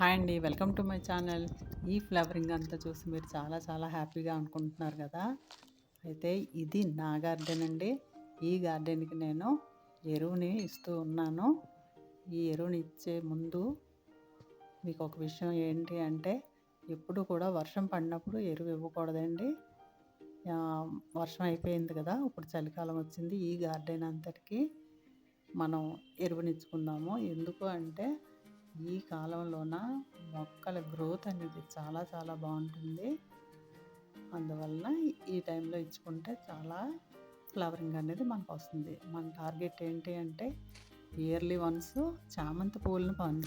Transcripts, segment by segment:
Hi అండి. Welcome to my channel. ఈ flavouring అంతా చూసి మీరు చాలా చాలా హ్యాపీగా అనుకుంటున్నారు కదా? అయితే ఇది నా గార్డెన్ అండి. ఈ గార్డెన్కి నేను ఎరువుని ఇస్తూ ఉన్నాను. ఈ ఎరువుని ఇచ్చే ముందు మీకు ఒక విషయం ఏంటి అంటే ఎప్పుడు కూడా వర్షం పడినప్పుడు ఎరువు ఇవ్వకూడదండి. వర్షం అయిపోయింది కదా ఇప్పుడు చలికాలం వచ్చింది. ఈ గార్డెన్ అంతటికి మనం ఎరువునిచ్చుకుందాము ఎందుకు అంటే ఈ కాలంలోన? మొక్కల గ్రోత్ అనేది చాలా చాలా బాగుంటుంది. అందువల్ల ఈ టైంలో ఇచ్చుకుంటే చాలా ఫ్లవరింగ్ అనేది మనకు వస్తుంది. మన టార్గెట్ ఏంటి అంటే ఇయర్లీ వన్స్ చామంతి పువ్వులను పం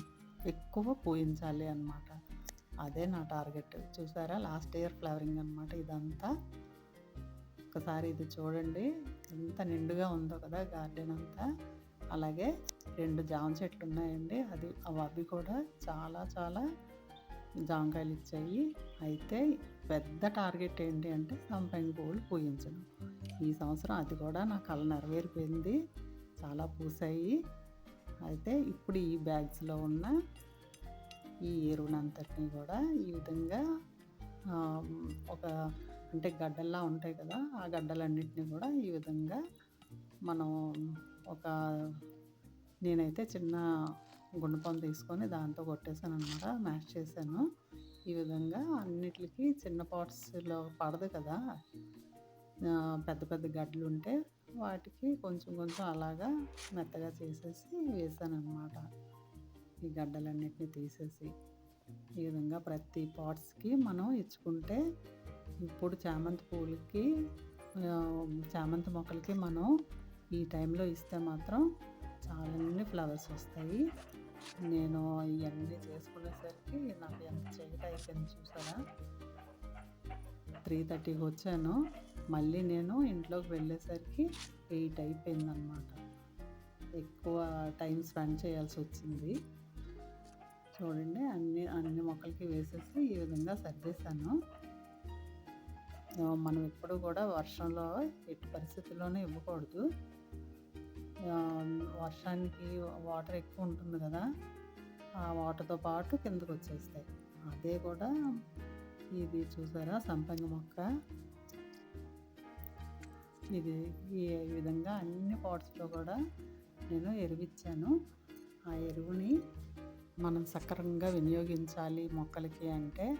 ఎక్కువ పూయించాలి అన్నమాట. అదే నా టార్గెట్. చూసారా? లాస్ట్ ఇయర్ ఫ్లవరింగ్ అనమాట ఇదంతా. ఒకసారి ఇది చూడండి. ఎంత నిండుగా ఉందో కదా గార్డెన్ అంతా. అలాగే రెండు జామ చెట్లు ఉన్నాయండి. అది అవి అవి కూడా చాలా చాలా జామకాయలు ఇచ్చాయి. అయితే పెద్ద టార్గెట్ ఏంటి అంటే సంపంగి పువ్వులు పూయించడం. ఈ సంవత్సరం అది కూడా నా కళ నెరవేరిపోయింది. చాలా పూసాయి. అయితే ఇప్పుడు ఈ బ్యాగ్స్లో ఉన్న ఈ ఎరువునంతటిని కూడా ఈ విధంగా ఒక అంటే గడ్డల్లా ఉంటాయి కదా ఆ గడ్డలన్నింటినీ కూడా ఈ విధంగా మనం ఒక నేనైతే చిన్న గుండపం తీసుకొని దాంతో కొట్టేశాను అనమాట మ్యాష్ చేశాను. ఈ విధంగా అన్నిటికి చిన్న పాట్స్లో పడదు కదా. పెద్ద పెద్ద గడ్డలు ఉంటే వాటికి కొంచెం కొంచెం అలాగా మెత్తగా చేసేసి వేసాను అనమాట ఈ గడ్డలన్నిటిని తీసేసి. ఈ విధంగా ప్రతి పాట్స్కి మనం ఇచ్చుకుంటే ఇప్పుడు చామంతి పూలకి చామంతి మొక్కలకి మనం ఈ టైంలో ఇస్తే మాత్రం చాలా ఫ్లవర్స్ వస్తాయి. నేను ఇవన్నీ చేసుకునేసరికి నాకు ఎంత చేయట అయిపోయింది చూసారా? త్రీ థర్టీకి వచ్చాను. మళ్ళీ నేను ఇంట్లోకి వెళ్ళేసరికి ఎయిట్ అయిపోయిందనమాట ఎక్కువ టైం స్పెండ్ చేయాల్సి వచ్చింది. చూడండి అన్ని అన్ని మొక్కలకి వేసేసి ఈ విధంగా సర్దేశాను. మనం ఎప్పుడు కూడా వర్షంలో ఎట్టి పరిస్థితుల్లోనే ఇవ్వకూడదు. వర్షానికి వాటర్ ఎక్కువ ఉంటుంది కదా ఆ వాటర్తో పాటు కిందకు వచ్చేస్తాయి. అదే కూడా ఇది చూసారా? సంపంగి మొక్క. ఇది ఈ విధంగా అన్ని పాట్స్లో కూడా నేను ఎరువిచ్చాను. ఆ ఎరువుని మనం సక్రమంగా వినియోగించాలి మొక్కలకి అంటే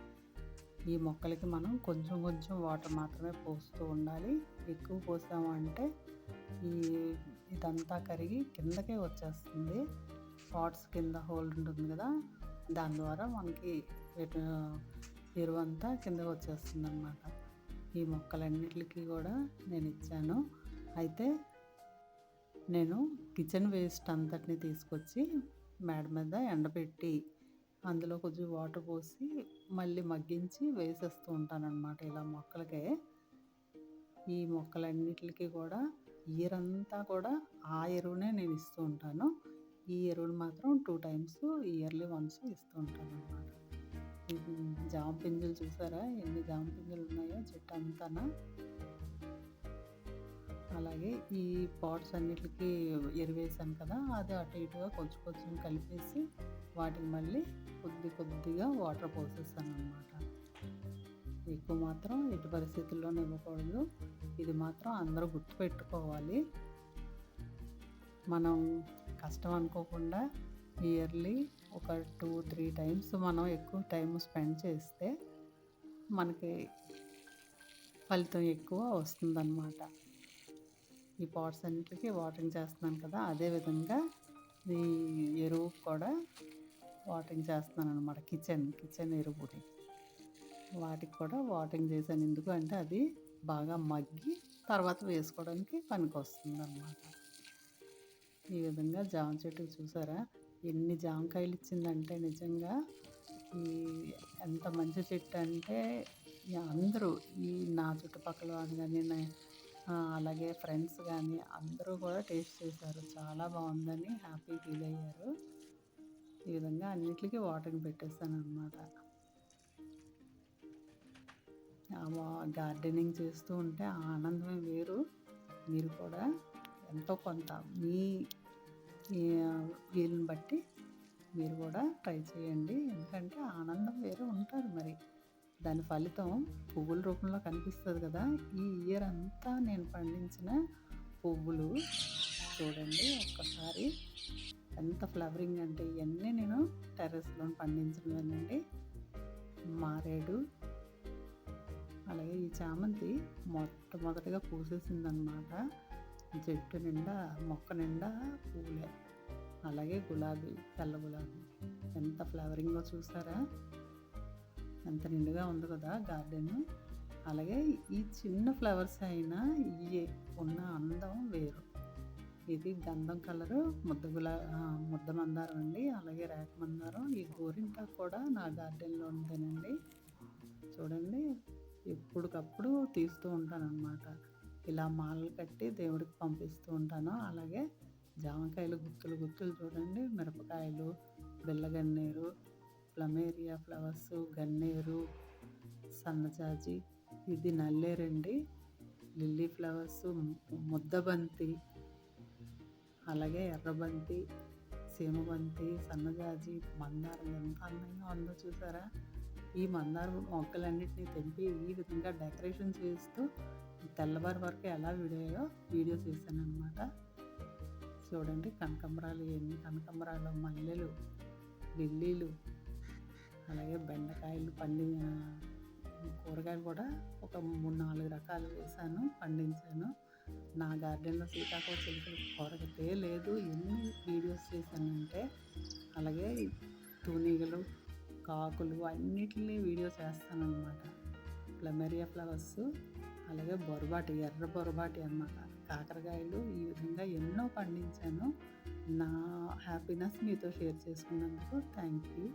ఈ మొక్కలకి మనం కొంచెం కొంచెం వాటర్ మాత్రమే పోస్తూ ఉండాలి. ఎక్కువ పోసాము అంటే ఈ ఇదంతా కరిగి కిందకే వచ్చేస్తుంది. పాట్స్ కింద హోల్ ఉంటుంది కదా దాని ద్వారా మనకి ఎరువంతా ఎరువు అంతా కిందకి వచ్చేస్తుంది అనమాట ఈ మొక్కలన్నిటికీ కూడా నేను ఇచ్చాను. అయితే నేను కిచెన్ వేస్ట్ అంతటిని తీసుకొచ్చి మేడ మీద ఎండబెట్టి అందులో కొంచెం వాటర్ పోసి మళ్ళీ మగ్గించి వేసేస్తూ ఉంటానన్నమాట ఇలా మొక్కలకే. ఈ మొక్కలన్నిటికీ కూడా ఇయర్ అంతా కూడా ఆ ఎరువునే నేను ఇస్తూ ఉంటాను. ఈ ఎరువులు మాత్రం టూ టైమ్స్ ఇయర్లీ వన్స్ ఇస్తూ ఉంటాను అన్నమాట జామ పింజలు చూసారా? ఎన్ని జామ పింజలు ఉన్నాయో చెట్టు అంతానా? అలాగే ఈ పాట్స్ అన్నిటికీ ఎరువేసాను కదా అది అటు ఇటుగా కొంచెం కొంచెం కలిపేసి వాటికి మళ్ళీ కొద్ది కొద్దిగా వాటర్ పోసేస్తాను అనమాట ఎక్కువ మాత్రం ఎట్టి పరిస్థితుల్లోనే ఇవ్వకూడదు. ఇది మాత్రం అందరూ గుర్తుపెట్టుకోవాలి. మనం కష్టం అనుకోకుండా ఇయర్లీ ఒక టూ త్రీ టైమ్స్ మనం ఎక్కువ టైం స్పెండ్ చేస్తే మనకి ఫలితం ఎక్కువ వస్తుందన్నమాట. ఈ పాట్స్ అన్నిటికీ వాటరింగ్ చేస్తున్నాను కదా అదేవిధంగా ఈ ఎరువు కూడా వాటింగ్ చేస్తున్నాను అనమాట కిచెన్ కిచెన్ ఎరువుని. వాటికి కూడా వాటింగ్ చేశాను. ఎందుకు అంటే అది బాగా మగ్గి తర్వాత వేసుకోవడానికి పనికి వస్తుంది అన్నమాట ఈ విధంగా జామ చెట్టు చూసారా? ఎన్ని జామకాయలు ఇచ్చిందంటే నిజంగా ఈ ఎంత మంచి చెట్టు అంటే అందరూ ఈ నా చుట్టుపక్కల వాళ్ళు కానీ అలాగే ఫ్రెండ్స్ కానీ అందరూ కూడా టేస్ట్ చేశారు. చాలా బాగుందని హ్యాపీ ఫీల్ అయ్యారు. ఈ విధంగా అన్నిటికీ వాటర్ని పెట్టేస్తాను అనమాట గార్డెనింగ్ చేస్తూ ఉంటే ఆనందమే వేరు. మీరు కూడా ఎంతో కొంత మీ వీలుని బట్టి మీరు కూడా ట్రై చేయండి. ఎందుకంటే ఆనందం వేరే ఉంటుంది మరి. దాని ఫలితం పువ్వుల రూపంలో కనిపిస్తుంది కదా. ఈ ఇయర్ అంతా నేను పండించిన పువ్వులు చూడండి ఒక్కసారి. ఎంత ఫ్లవరింగ్ అంటే ఇవన్నీ నేను టెర్రస్లో పండించినవేనండి మారేడు అలాగే ఈ చామంతి మొట్టమొదటిగా పూసేసిందనమాట. చెట్టు నిండా మొక్క నిండా పూలే. అలాగే గులాబీ తెల్ల గులాబీ. ఎంత ఫ్లవరింగ్గా చూసారా? ఎంత నిండుగా ఉంది కదా గార్డెన్. అలాగే ఈ చిన్న ఫ్లవర్స్ అయినా ఇవి ఉన్న అందం వేరు. ఇది గంధం కలరు ముద్ద గులా ముద్ద మందారం అండి. అలాగే రేఖ మందారం. ఈ గోరింట కూడా నా గార్డెన్లో ఉంటేనండి చూడండి ఎప్పటికప్పుడు తీస్తూ ఉంటాను అనమాట ఇలా మాలలు కట్టి దేవుడికి పంపిస్తూ ఉంటాను. అలాగే జామకాయలు గుత్తులు గుత్తులు చూడండి. మిరపకాయలు బెల్లగన్నేరు ప్లమేరియా ఫ్లవర్స్ గన్నేరు సన్నజాజి ఇది నల్లేరండి. లిల్లీ ఫ్లవర్స్ ముద్దబంతి అలాగే ఎర్రబంతి సీమబంతి సన్నజాజి మందారం ఎంత అందంగా ఉందో చూసారా? ఈ మందార మొక్కలన్నింటినీ తెంపి ఈ విధంగా డెకరేషన్ చేస్తూ తెల్లవారి వరకు ఎలా వీడియో వీడియో చేశాను అనమాట చూడండి కనకంబరాలు ఎన్ని కనకంబరాలు మల్లెలు లిల్లీలు అలాగే బెండకాయలు పండి కూరగాయలు కూడా ఒక మూడు నాలుగు రకాలు వేసాను పండించాను. నా గార్డెన్లో సీతాకోక చిలుకలు కొరకతే లేదు. ఎన్ని వీడియోస్ చేశానంటే అలాగే తూనీగలు కాకులు అన్నిటిని వీడియోస్ చేస్తానన్నమాట ప్లమెరియా ఫ్లవర్స్ అలాగే బొరబాటి ఎర్ర బొరబాటి అన్నమాట. కాకరకాయలు ఈ విధంగా ఎన్నో పండించాను. నా హ్యాపీనెస్ మీతో షేర్ చేసుకున్నందుకు థ్యాంక్ యూ